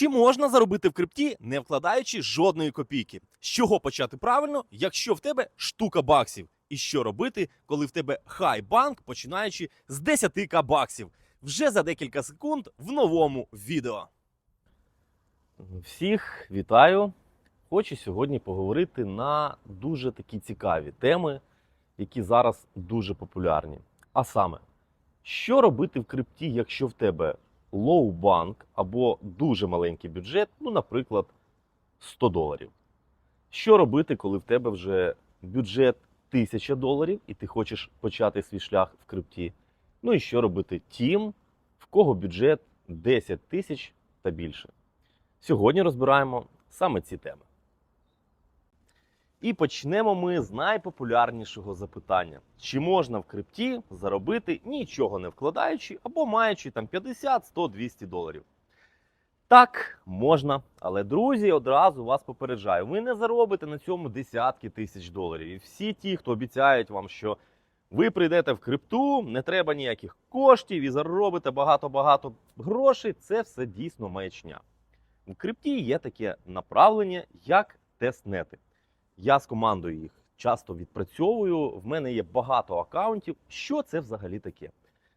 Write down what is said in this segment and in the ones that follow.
Чи можна заробити в крипті, не вкладаючи жодної копійки? З чого почати правильно, якщо в тебе штука баксів? І що робити, коли в тебе хай банк, починаючи з 10к баксів? Вже за декілька секунд в новому відео. Всіх вітаю! Хочу сьогодні поговорити на дуже такі цікаві теми, які зараз дуже популярні. А саме, що робити в крипті, якщо в тебе лоу банк або дуже маленький бюджет, ну, наприклад, 100 доларів. Що робити, коли в тебе вже бюджет 1000 доларів і ти хочеш почати свій шлях в крипті? Ну і що робити тим, в кого бюджет 10 тисяч та більше? Сьогодні розбираємо саме ці теми. І почнемо ми з найпопулярнішого запитання: чи можна в крипті заробити нічого не вкладаючи або маючи там 50, 100, 200 доларів? Так, можна, але друзі, одразу вас попереджаю, ви не заробите на цьому десятки тисяч доларів. І всі ті, хто обіцяють вам, що ви прийдете в крипту, не треба ніяких коштів і заробите багато-багато грошей, це все дійсно маячня. В крипті є таке направлення, як тестнети. Я з командою їх часто відпрацьовую. В мене є багато акаунтів. Що це взагалі таке?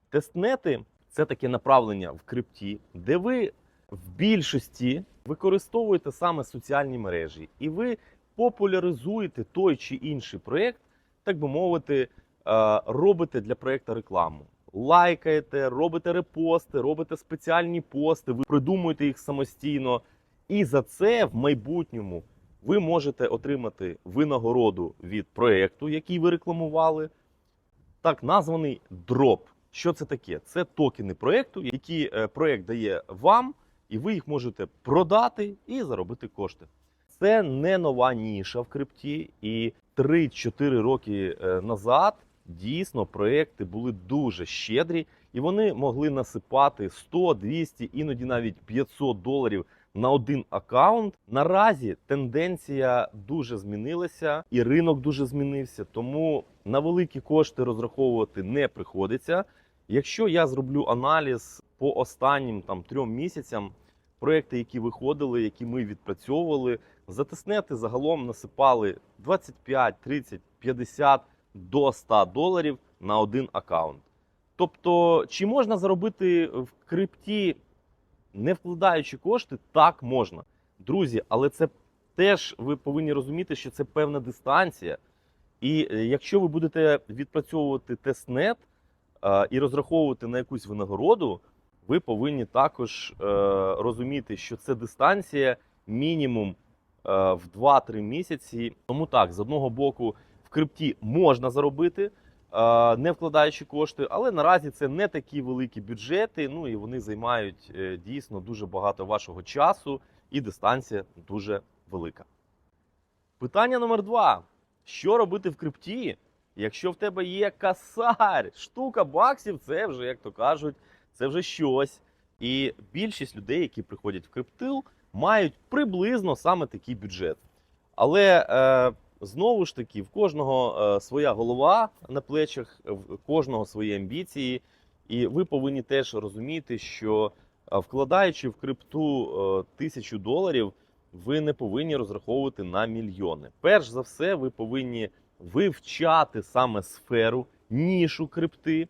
Тестнети це таке направлення в крипті, де ви в більшості використовуєте саме соціальні мережі, і ви популяризуєте той чи інший проєкт, так би мовити, е, робите для проєкту рекламу. Лайкаєте, робите репости, робите спеціальні пости, ви придумуєте їх самостійно. І за це в майбутньому ви можете отримати винагороду від проєкту, який ви рекламували, так названий дроп. Що це таке? Це токени проєкту, які е, проєкт дає вам, і ви їх можете продати і заробити кошти. Це не нова ніша в крипті, і 3-4 роки е, назад дійсно проєкти були дуже щедрі, і вони могли насипати 100, 200, іноді навіть 500 доларів на один аккаунт. Наразі тенденція дуже змінилася, і ринок дуже змінився. Тому на великі кошти розраховувати не приходиться. Якщо я зроблю аналіз по останнім там трьом місяцям, проекти, які виходили, які ми відпрацьовували, за тестнети загалом насипали 25, 30, 50 до 100 доларів на один аккаунт. Тобто, чи можна заробити в крипті не вкладаючи кошти, так можна. Друзі, але це теж ви повинні розуміти, що це певна дистанція. І е, якщо ви будете відпрацьовувати тестнет і розраховувати на якусь винагороду, ви повинні також е, розуміти, що це дистанція мінімум е, в 2-3 місяці. Тому так, з одного боку, в крипті можна заробити не вкладаючи кошти, але наразі це не такі великі бюджети. Ну і вони займають е, дійсно дуже багато вашого часу, і дистанція дуже велика. Питання номер два: що робити в крипті, якщо в тебе є касар? Штука баксів це вже, як то кажуть, це вже щось. І більшість людей, які приходять в крипту, мають приблизно саме такий бюджет. Але е, знову ж таки, в кожного е, своя голова на плечах, в кожного свої амбіції, і ви повинні теж розуміти, що е, вкладаючи в крипту е, тисячу доларів, ви не повинні розраховувати на мільйони. Перш за все, ви повинні вивчати саме сферу, нішу крипти.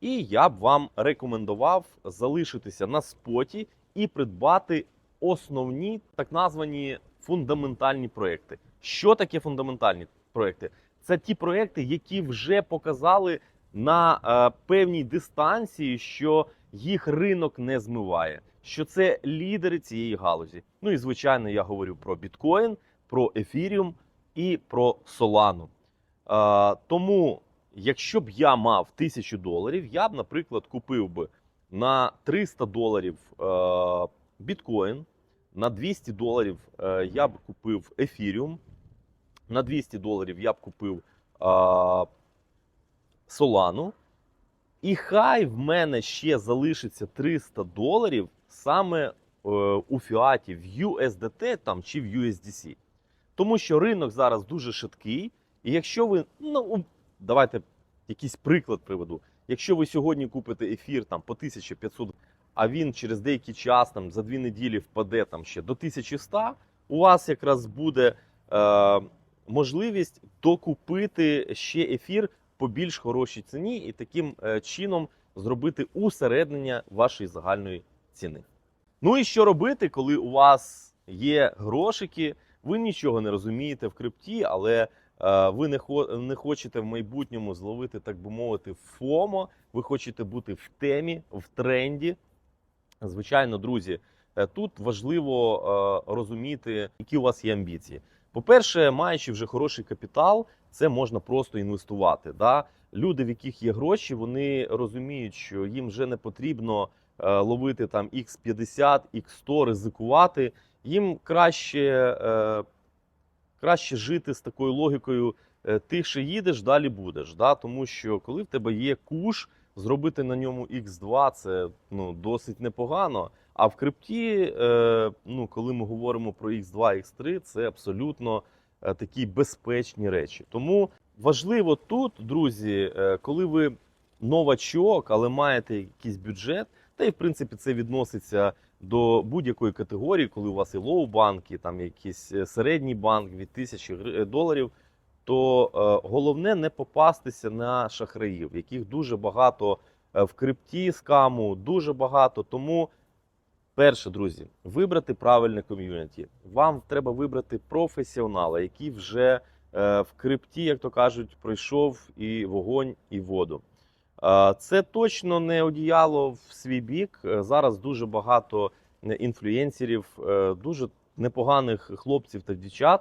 І я б вам рекомендував залишитися на споті і придбати основні так названі фундаментальні проекти. Що таке фундаментальні проекти? Це ті проекти, які вже показали на е, певній дистанції, що їх ринок не змиває, що це лідери цієї галузі. Ну і звичайно, я говорю про біткоін, про ефіріум і про Солану. Е, тому, якщо б я мав тисячу доларів, я б, наприклад, купив би на 300 доларів е, біткоін, на 200 доларів е, я б купив ефіріум, на 200 доларів я б купив а, Солану. І хай в мене ще залишиться 300 доларів саме е, у фіаті в USDT там, чи в USDC. Тому що ринок зараз дуже швидкий. І якщо ви, ну, давайте якийсь приклад приведу. Якщо ви сьогодні купите ефір там, по 1500 а він через деякий час, там за дві неділі впаде там ще до 1100, у вас якраз буде е, можливість докупити ще ефір по більш хорошій ціні і таким е, чином зробити усереднення вашої загальної ціни. Ну і що робити, коли у вас є грошики, ви нічого не розумієте в крипті, але е, ви не, не хочете в майбутньому зловити, так би мовити, ФОМО, ви хочете бути в темі, в тренді. Звичайно, друзі, е, тут важливо розуміти, які у вас є амбіції. По-перше, маючи вже хороший капітал, це можна просто інвестувати. Да? Люди, в яких є гроші, вони розуміють, що їм вже не потрібно е, ловити там X50, X100, ризикувати. Їм краще, е, краще жити з такою логікою: е, тихше їдеш, далі будеш. Да? Тому що коли в тебе є куш, зробити на ньому X2 це ну, досить непогано. А в крипті, е, ну, коли ми говоримо про X2, X3, це абсолютно е, такі безпечні речі. Тому важливо тут, друзі, е, коли ви новачок, але маєте якийсь бюджет, та й в принципі це відноситься до будь-якої категорії, коли у вас і лоу банки, там якийсь середній банк від тисячі доларів. То головне не попастися на шахраїв, яких дуже багато в крипті скаму, дуже багато. Тому Перше, друзі, вибрати правильне ком'юніті. Вам треба вибрати професіонала, який вже е, в крипті, як то кажуть, пройшов і вогонь, і воду. Е, це точно не одіяло в свій бік. Е, Зараз дуже багато інфлюєнсерів, дуже непоганих хлопців та дівчат,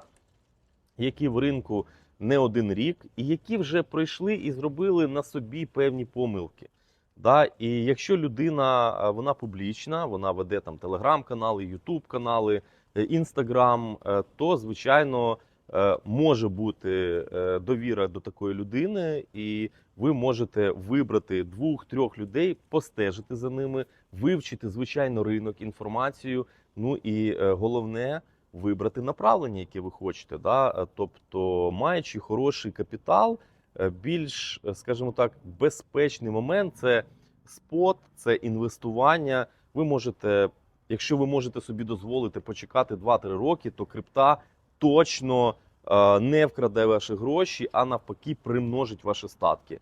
які в ринку не один рік, і які вже пройшли і зробили на собі певні помилки. Да? І якщо людина е, вона публічна, вона веде там телеграм-канали, ютуб канали, інстаграм, то звичайно е, може бути е, довіра до такої людини, і ви можете вибрати двох-трьох людей, постежити за ними, вивчити звичайно ринок, інформацію. Ну і е, головне вибрати направлення, яке ви хочете. Да? Е, Тобто, маючи хороший капітал, е, більш, е, скажімо так, безпечний момент це спот, це інвестування. Ви можете, якщо ви можете собі дозволити почекати 2-3 роки, то крипта точно е, не вкраде ваші гроші, а навпаки, примножить ваші статки.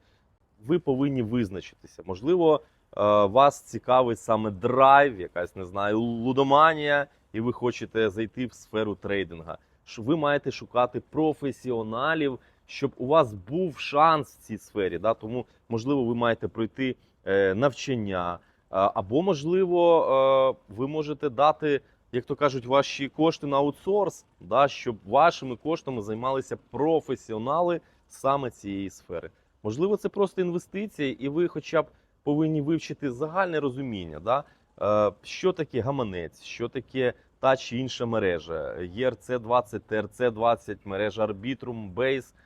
Ви повинні визначитися. Можливо, е, вас цікавить саме драйв, якась не знаю, лудоманія, і ви хочете зайти в сферу трейдинга. Ви маєте шукати професіоналів, щоб у вас був шанс в цій сфері. Да? Тому, можливо, ви маєте пройти е, навчання, а, або, можливо, е, ви можете дати, як то кажуть, ваші кошти на аутсорс, да? щоб вашими коштами займалися професіонали саме цієї сфери. Можливо, це просто інвестиції, і ви хоча б повинні вивчити загальне розуміння, да? е, що таке гаманець, що таке та чи інша мережа, ERC20, TRC20, мережа Arbitrum, Base, е,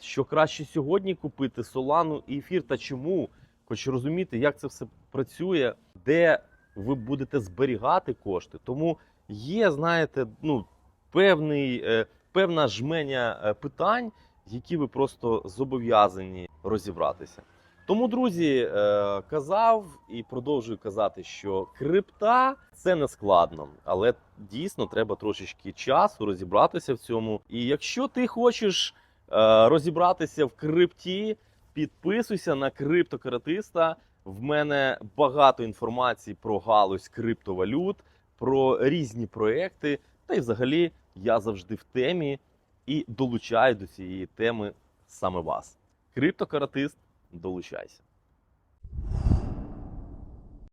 що краще сьогодні купити Solana і ефір, та чому? Хоч розуміти, як це все працює, де ви будете зберігати кошти. Тому є, знаєте, ну, певний, е, певна жменя е, питань, які ви просто зобов'язані розібратися. Тому, друзі, е, казав і продовжую казати, що крипта це не складно, але дійсно треба трошечки часу розібратися в цьому. І якщо ти хочеш розібратися в крипті, підписуйся на криптокаратиста. В мене багато інформації про галузь криптовалют, про різні проекти. Та й взагалі я завжди в темі і долучаю до цієї теми саме вас. Криптокаратист, долучайся.